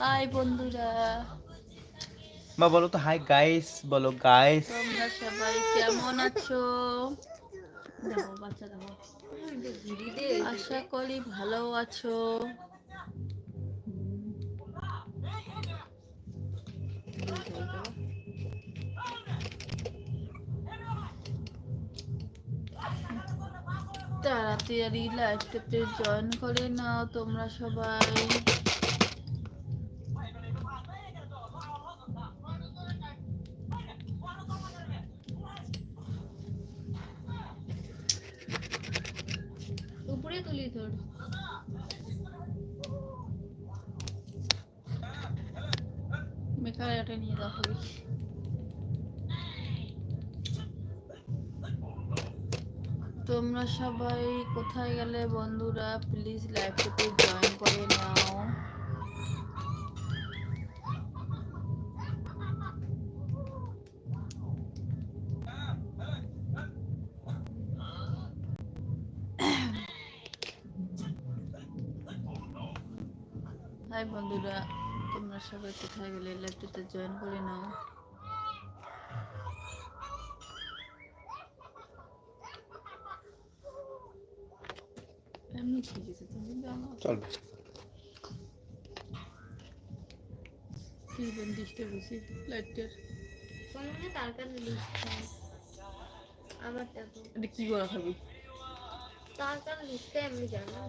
High বন্ধুরা। মা বলো তো হাই গাইস বলো গাইস তোমরা সবাই কেমন আছো? দেখো বাচ্চা দেখো। আশা করি ভালো আছো। তাড়াতাড়ি লাইভটাতে জয়েন করে নাও তোমরা সবাই। উপরে তুলি তোর মেকার এটা নিয়ে যাওয়া তোমরা সবাই কোথায় গেলে বন্ধুরা? প্লিজ লাইভটাতে জয়েন করে নাও। হাই বন্ধুরা, তোমরা সবাই কোথায় গেলে? লাইভটাতে জয়েন করে নাও। ঠিক আছে তুমি জানো চলবে কি বন্দিশটা বুঝি লাইটের কোনগুলো তারকার লিখছে আবার দেখো এটা কি করা খাবি তারকার লিখতে আমি জানো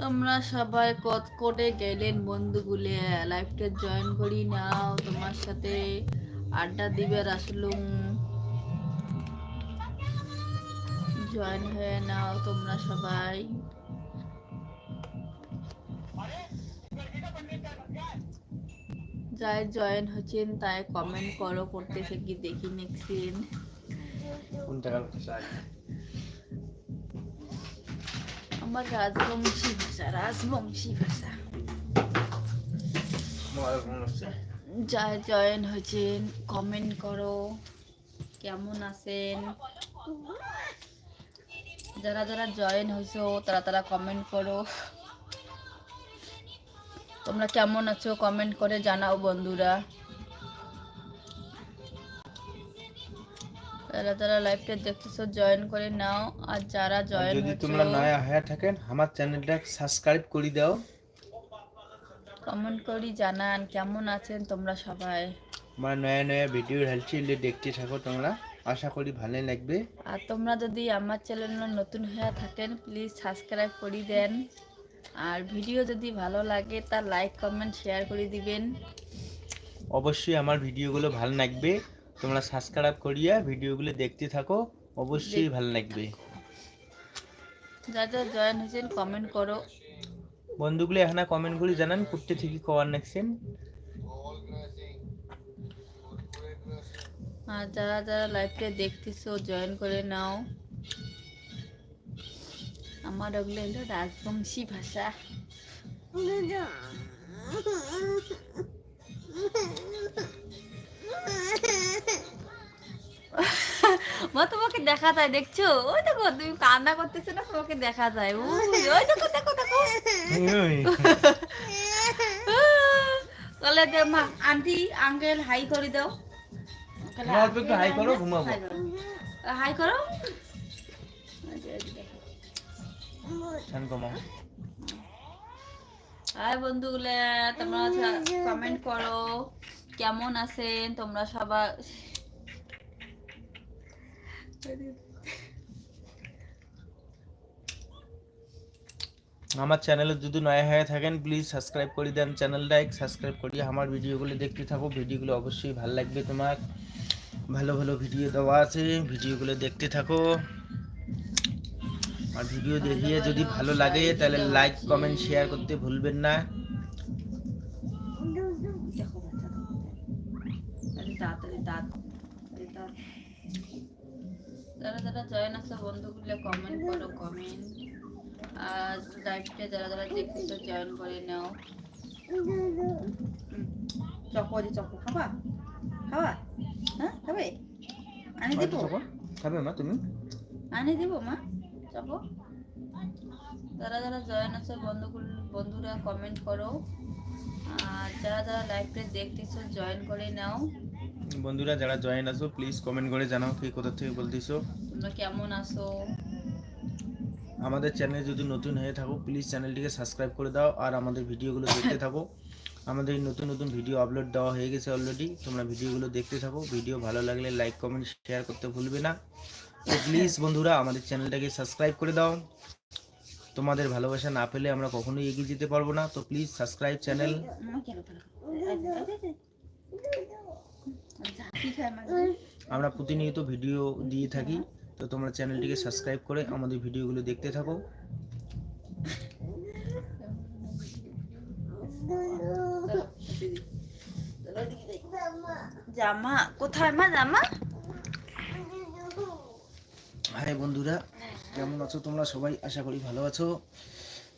তোমরা সবাই কত করে গেলেন বন্ধুগুলে লাইফটা জয়েন করি নাও তোমার সাথে আড্ডা দিবে আসলুম জয়েন হয়ে নাও তোমরা সবাই। যাই জয়েন হচ্ছেন তাই কমেন্ট করো করতেছে কি দেখি নেক্সট কোন টাকা আমার রাজবংশী ভাষা রাজবংশী ভাষা। যা জয়েন হয়েছেন কমেন্ট করো কেমন আছেন? যারা যারা জয়েন হয়েছো তারা তারা কমেন্ট করো। তোমরা কেমন আছো? কমেন্ট করে জানাও বন্ধুরা। যারা যারা লাইভটা দেখতেছো জয়েন করে নাও। আর যারা জয়েন যদি তোমরা নয়া হয়ে থাকেন আমার চ্যানেলটা সাবস্ক্রাইব করে দাও। কমেন্ট করি জানান কেমন আছেন তোমরা সবাই? আমার নয়া নয়া ভিডিও ঢালছি দেখতে থাকো তোমরা। আশা করি ভালোই লাগবে। আর তোমরা যদি আমার চ্যানেল নতুন হয়ে থাকেন প্লিজ সাবস্ক্রাইব করে দেন। আর ভিডিও যদি ভালো লাগে তার লাইক কমেন্ট শেয়ার করে দিবেন। অবশ্যই আমার ভিডিওগুলো ভালো লাগবে। তোমরা সাবস্ক্রাইব করিয়া ভিডিওগুলো দেখতে থাকো অবশ্যই ভালো লাগবে। যা যা জয়েন হয়েছেন কমেন্ট করো। বন্ধুগুলো এখানে কমেন্ট করে জানান করতে থেকে কবার নাকছেন আর যারা যারা লাইভটা দেখতেছো জয়েন করে নাও। আমার ওগুলো হলো রাজবংশী ভাষা। মা তোমাকে দেখা যায় দেখছ? ওই দেখো তুমি কান্না করতেছো না তোমাকে দেখা যায়। ওই দেখো দেখো দেখো। মা আন্টি আঙ্কেল হাই করে দাও। hi করো, ঘুমাবো। হাই করো? হাই বন্ধুগুলো তোমরা কমেন্ট করো কেমন আছেন তোমরা সবাই আমার চ্যানেলে যদি নয়া হয়ে থাকেন প্লিজ সাবস্ক্রাইব করে দেন চ্যানেলটা সাবস্ক্রাইব করিয়ে আমার ভিডিওগুলো দেখতে থাকো। ভিডিওগুলো অবশ্যই ভালো লাগবে তোমার। ভালো ভালো ভিডিও দেওয়া আছে ভিডিওগুলো দেখতে থাকো। আর ভিডিও দেখিয়ে যদি ভালো লাগে তাহলে লাইক কমেন্ট শেয়ার করতে ভুলবেন না। যারা যারা জয়েন আছে বন্ধুগুলো কমেন্ট করো কমেন্ট আর লাইভটা যারা যারা দেখতেছো জয়েন করে নাও। চকো যে চকো খাবা? খাবা? হ্যাঁ খাবে? আনি দেবো? খাবে মা তুমি? আনি দেবো মা? চকো যারা যারা জয়েন আছে বন্ধুগুলো বন্ধুরা কমেন্ট করো। আর যারা যারা লাইভটা দেখতেছো জয়েন করে নাও। বন্ধুরা যারা জয়েন আছো প্লিজ কমেন্ট করে জানাও কে কোথা থেকে বলতেছো। তোমরা কেমন আছো? আমাদের চ্যানেল যদি নতুন হয়ে থাকো প্লিজ চ্যানেলটিকে সাবস্ক্রাইব করে দাও আর আমাদের ভিডিওগুলো দেখতে থাকো। আমাদের নতুন নতুন ভিডিও আপলোড দেওয়া হয়ে গেছে অলরেডি তোমরা ভিডিওগুলো দেখতে থাকো। ভিডিও ভালো লাগলে লাইক কমেন্ট শেয়ার করতে ভুলবে না। তো প্লিজ বন্ধুরা, আমাদের চ্যানেলটাকে সাবস্ক্রাইব করে দাও। তোমাদের ভালোবাসা না পেলে আমরা কখনোই এগিয়ে যেতে পারব না। তো প্লিজ সাবস্ক্রাইব চ্যানেল আমরা প্রতিনিয়ত ভিডিও দিয়ে থাকি। তো, তোমরা চ্যানেলটিকে সাবস্ক্রাইব করে আমাদের ভিডিওগুলো দেখতে থাকো। জামা। কোথায় মা জামা? হাই বন্ধুরা, কেমন আছো তোমরা? সবাই আশা করি ভালো আছো।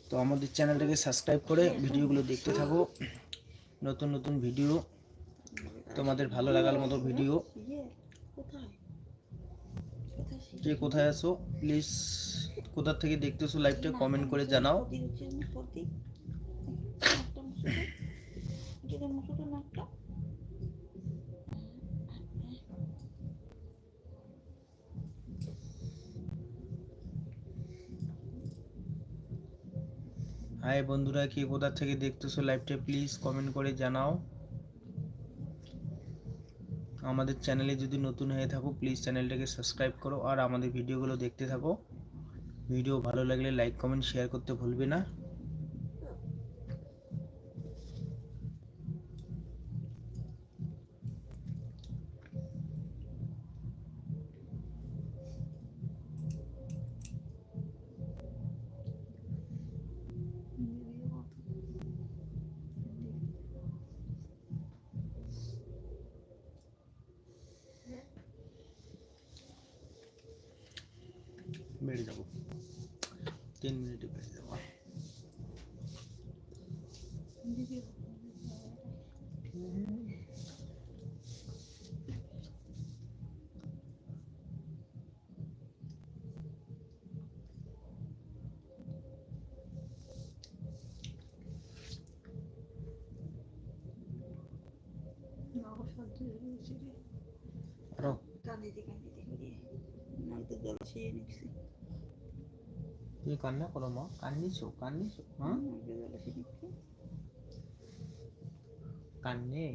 তো আমাদের চ্যানেলটাকে সাবস্ক্রাইব করে ভিডিওগুলো দেখতে থাকো। নতুন নতুন ভিডিও, তোমাদের ভালো লাগার মতো ভিডিও। কে কোথায় আছো? প্লিজ কোথা থেকে দেখতেছো লাইভটা কমেন্ট করে জানাও। হাই বন্ধুরা, কে কোথা থেকে দেখতেছো লাইভটা প্লিজ কমেন্ট করে জানাও। আমাদের চ্যানেলে যদি নতুন হয়ে থাকো প্লিজ চ্যানেলটাকে সাবস্ক্রাইব করো। আর আমাদের ভিডিওগুলো দেখতে থাকো। ভিডিও ভালো লাগলে লাইক কমেন্ট শেয়ার করতে ভুলবে না। तीन मिनिट पाहिजे Pronto. Candide, candide, candide. Não, eu tô dando cheio, nem que sei. তুমি কান্না করো মা কান্দিছো কান্দিছো হ্যাঁ কান্নে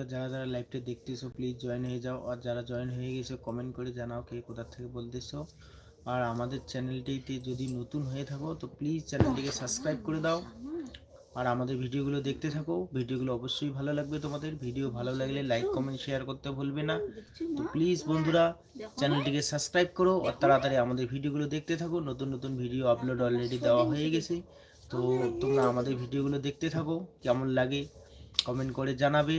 বন্ধুরা, যারা যারা লাইভটা দেখতেছো প্লিজ জয়েন হয়ে যাও। আর যারা জয়েন হয়ে গেছে কমেন্ট করে জানাও কে কোথা থেকে বলতেছো। আর আমাদের চ্যানেলটিতে যদি নতুন হয়ে থাকো, তো প্লিজ চ্যানেলটিকে সাবস্ক্রাইব করে দাও। আর আমাদের ভিডিওগুলো দেখতে থাকো। ভিডিওগুলো অবশ্যই ভালো লাগবে তোমাদের। ভিডিও ভালো লাগলে লাইক কমেন্ট শেয়ার করতে ভুলবে না। তো প্লিজ বন্ধুরা চ্যানেলটিকে সাবস্ক্রাইব করো। আর তাড়াতাড়ি আমাদের ভিডিওগুলো দেখতে থাকো। নতুন নতুন ভিডিও আপলোড অলরেডি দেওয়া হয়ে গেছে। তো তোমরা আমাদের ভিডিওগুলো দেখতে থাকো। কেমন লাগে কমেন্ট করে জানাবে।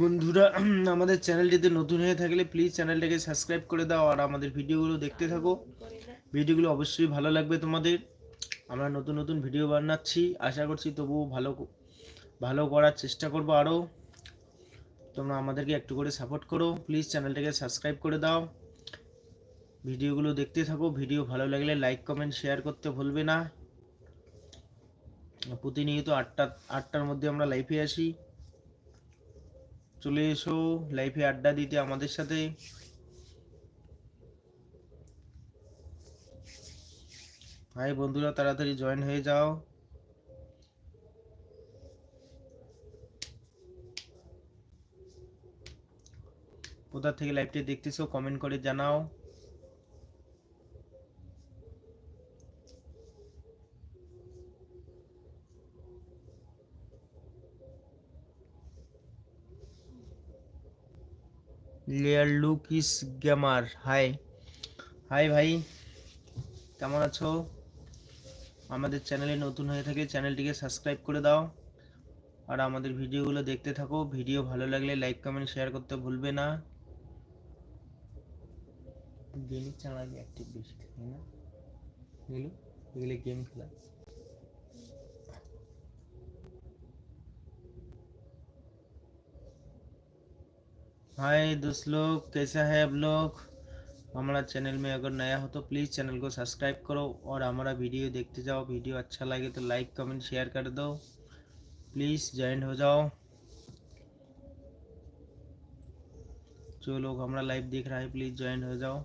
বন্ধুরা, আমাদের চ্যানেলটিতে নতুন হয়ে থাকলে প্লিজ চ্যানেলটাকে সাবস্ক্রাইব করে দাও আর আমাদের ভিডিওগুলো দেখতে থাকো। ভিডিওগুলো অবশ্যই ভালো লাগবে তোমাদের। আমরা নতুন নতুন ভিডিও বানাচ্ছি। আশা করছি তবুও ভালো ভালো করার চেষ্টা করব আরও তোমরা আমাদেরকে একটু করে সাপোর্ট করো। প্লিজ চ্যানেলটাকে সাবস্ক্রাইব করে দাও। ভিডিওগুলো দেখতে থাকো। ভিডিও ভালো লাগলে লাইক কমেন্ট শেয়ার করতে ভুলবে না। প্রতিনিয়ত আটটা, আটটার মধ্যে আমরা লাইভে আসি। চলে এসো লাইফে আড্ডা দিতে আমাদের সাথে। ভাই বন্ধুরা, তাড়াতাড়ি জয়েন হয়ে যাও। কোথা থেকে লাইভটি দেখতেছো কমেন্ট করে জানাও। ইস গেমার হাই। হাই ভাই, কেমন আছো? আমাদের চ্যানেলে নতুন হয়ে থাকে, চ্যানেলটিকে সাবস্ক্রাইব করে দাও। আর আমাদের ভিডিওগুলো দেখতে থাকো। ভিডিও ভালো লাগলে লাইক, কমেন্ট, শেয়ার করতে ভুলবে না। গেমিং চ্যানেল অ্যাক্টিভ বেশি না। এগুলো গেম খেলা। हाय दोस्त लोग, कैसा है आप लोग? हमारा चैनल में अगर नया हो तो प्लीज़ चैनल को सब्सक्राइब करो और हमारा वीडियो देखते जाओ। वीडियो अच्छा लगे तो लाइक, कमेंट, शेयर कर दो। प्लीज़ ज्वाइन हो जाओ। जो लोग हमारा लाइव देख रहा है, प्लीज़ ज्वाइन हो जाओ।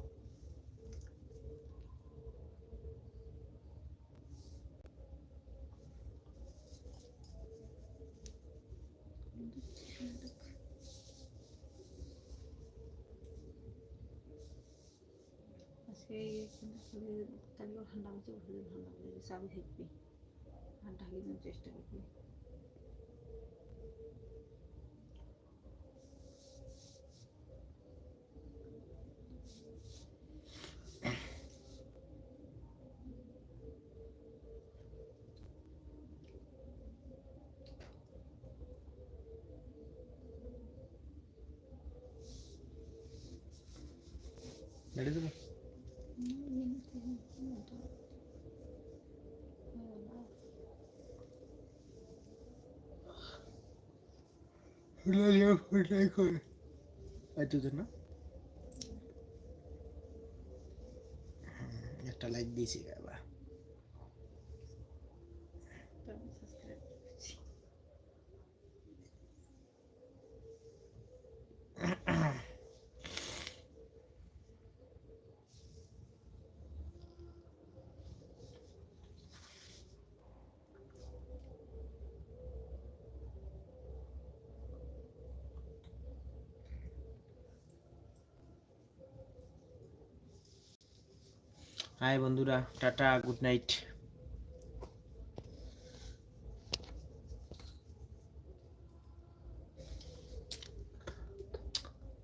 আজকে কিন্তু শরীর কালকে ঠান্ডা হচ্ছে শরীর ঠান্ডা হয়ে গেছে আমি থাকবি ঠান্ডা হয়ে চেষ্টা করবি রেডি দেবো আচ্ছা না? একটা লাইক দিয়েছি। হাই বন্ধুরা টাটা গুড নাইট।